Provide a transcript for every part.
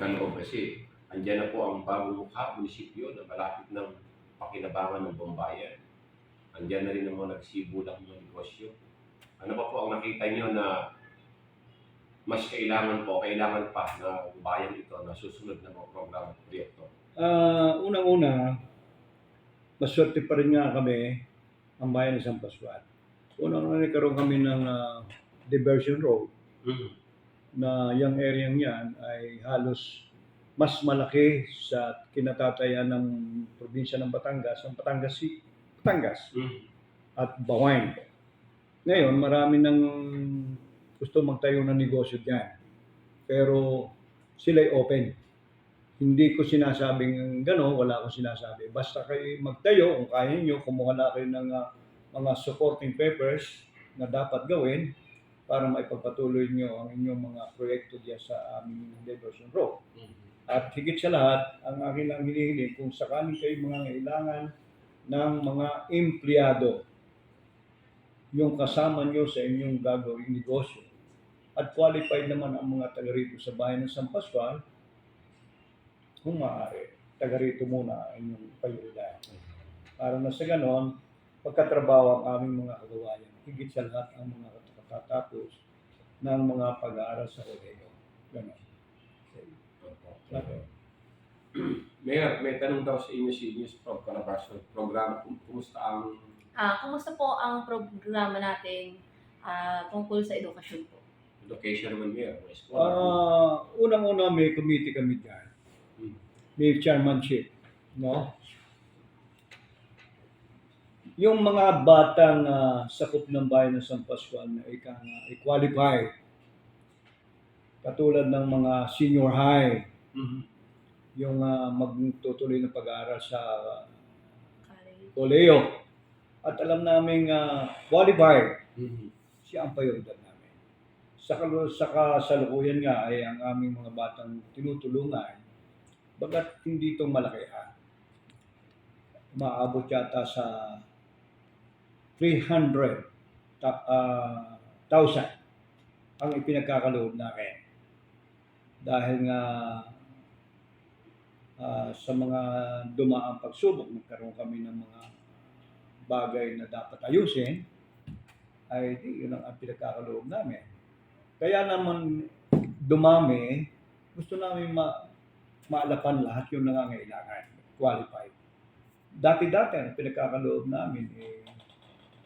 pagkaloob kasi andyan na po ang bagong mukha, munisipyo na malapit ng pakinabangan ng Bombayan. Andyan na rin ang mga nagsibulak ng negosyo. Ano pa po ang nakita nyo na mas kailangan po, kailangan pa na bayan ito na susunod na mga programa at proyekto? Ah, unang-una, maswerte pa rin nga kami ang bayan ng San Pascual. Unang-una nagkaroon kami ng ah, diversion road na yung area yan ay halos mas malaki sa kinatatayan ng probinsya ng Batangas, ang Batangas Batangas at Bawain. Ngayon, marami nang gusto magtayo ng negosyo diyan. Pero sila'y open. Hindi ko sinasabing gano'n, wala akong sinasabi. Basta kayo magtayo, kung kaya nyo, kumuha na kayo ng ah, mga supporting papers na dapat gawin para maipagpatuloy nyo ang inyong mga proyekto diyan sa aming diversion road. At higit sa lahat, ang akin lang hinihiling kung sakaling kayo mga kailangan ng mga empleyado, yung kasama nyo sa inyong gagawing negosyo, at qualified naman ang mga taga rito sa bayan ng San Pascual, kung maaari, taga rito muna ang inyong prioridad. Para na sa ganon, pagkatrabaho ang aming mga kagawayan, higit sa lahat ang mga katatapos ng mga pag-aaral sa kolehiyo. Ganon. Okay. Mayor, may tanong daw sa inyo si News Pro Calabarzon program. Kum- Kumusta ang Ah, kumusta po ang programa natin ah, tungkol sa edukasyon po? location naman, Mayor? May school? Ah, unang-una may committee kami dyan. Hmm. May chairmanship, no? Yung mga batang uh, sakop ng bayan ng San Pascual na ika nga, i-qualify, katulad ng mga senior high, Mhm. yung ah, magtutuloy ng pag-aaral sa Koleo. At alam namin uh, qualified, Mhm. siya ang namin. Sa, sa kasalukuyan nga ay ang aming mga batang tinutulungan, bagat hindi itong malaki ha. Maabot yata sa 300 ta- ah, thousand ang ipinagkakaloob namin. Dahil nga ah, sa mga dumaang pagsubok, nagkaroon kami ng mga bagay na dapat ayusin, ay di, yun ang ang pinagkakaloob namin. Kaya naman dumami, gusto namin ma maalapan lahat yung nangangailangan, qualified. Dati-dati, ang pinagkakaloob namin, eh,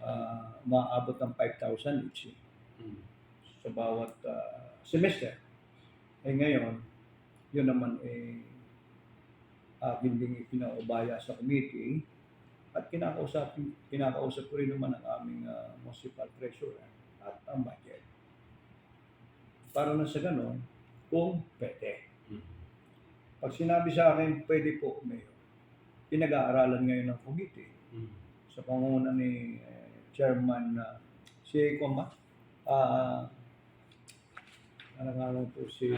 ah, maabot ng 5,000 each eh, Mhm. sa bawat ah, semester. Eh ngayon, yun naman eh, akin ding ipinaubaya sa committee at kinakausap, kinakausap ko rin naman ang aming ah, municipal treasurer at ang budget. Para na sa ganon, kung pwede. Mhm. Pag sinabi sa akin, pwede po, Mayor, pinag-aaralan ngayon ng committee Mhm. sa pangunguna ni eh, Chairman na si Kwamba. Ah, ano nga lang po si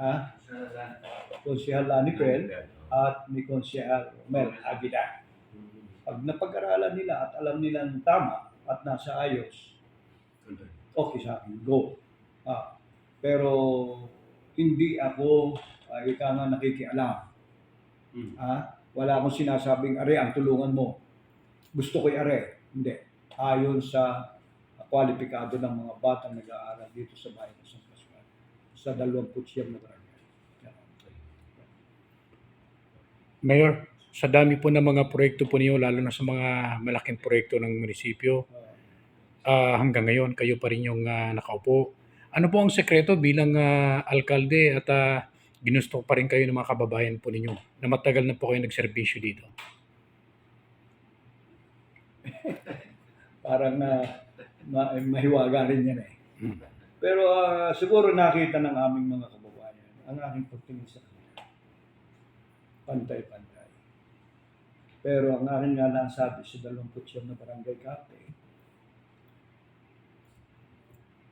ha? Konsehal Lani Pel at ni Konsehal Mel. Mhm. Pag napag-aralan nila at alam nilang tama at nasa ayos, okay sa akin, go. Ah, pero hindi ako uh, ika nga nakikialam. Mhm. Ha? Wala akong sinasabing, are, ang tulungan mo. Gusto ko'y are. Hindi. Ayon sa kwalipikado ng mga batang nag-aaral dito sa bayan ng San Pascual. Sa 29 na barangay. Mayor, sa dami po ng mga proyekto po niyo, lalo na sa mga malaking proyekto ng munisipyo, ah, hanggang ngayon kayo pa rin yung ah, nakaupo. Ano po ang sekreto bilang ah, alkalde at ah, ginusto pa rin kayo ng mga kababayan po ninyo na matagal na po kayo nagserbisyo dito? Parang na ma, mahiwaga rin yan eh. Hmm. Pero ah, siguro nakita ng aming mga kababayan ang aking pagtingin sa kanila. Pantay-pantay. Pero ang akin nga lang sabi sa 29 na barangay captain,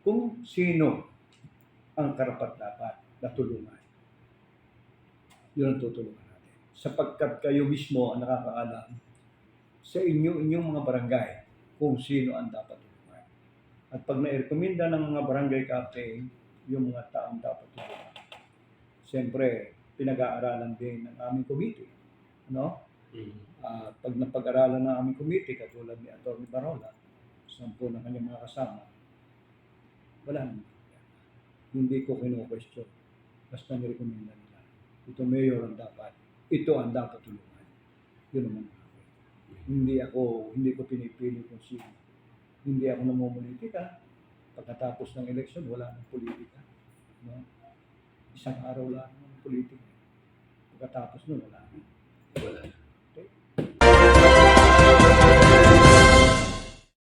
kung sino ang karapat-dapat na tulungan, yun ang tutulungan natin. Sapagkat kayo mismo ang nakakaalam sa inyo, inyong mga barangay kung sino ang dapat tulungan. At pag na-recommenda ng mga barangay captain, yung mga taong dapat tulungan. siyempre, pinag-aaralan din ng aming committee. No? Mhm. Ah, pag napag-aralan ng aming committee, katulad ni Atty. Barola, sampu ng kanyang mga kasama, wala naman. Hindi ko kino-question. Basta nirekomenda nila. Ito mayor ang dapat. Ito ang dapat tulungan. Yun naman. Hindi ako, hindi ko pinipili kung sino. Hindi ako namumulitika. Pagkatapos ng eleksyon, wala nang politika. No? Isang araw lang ng politika. Pagkatapos nun, wala na. Wala.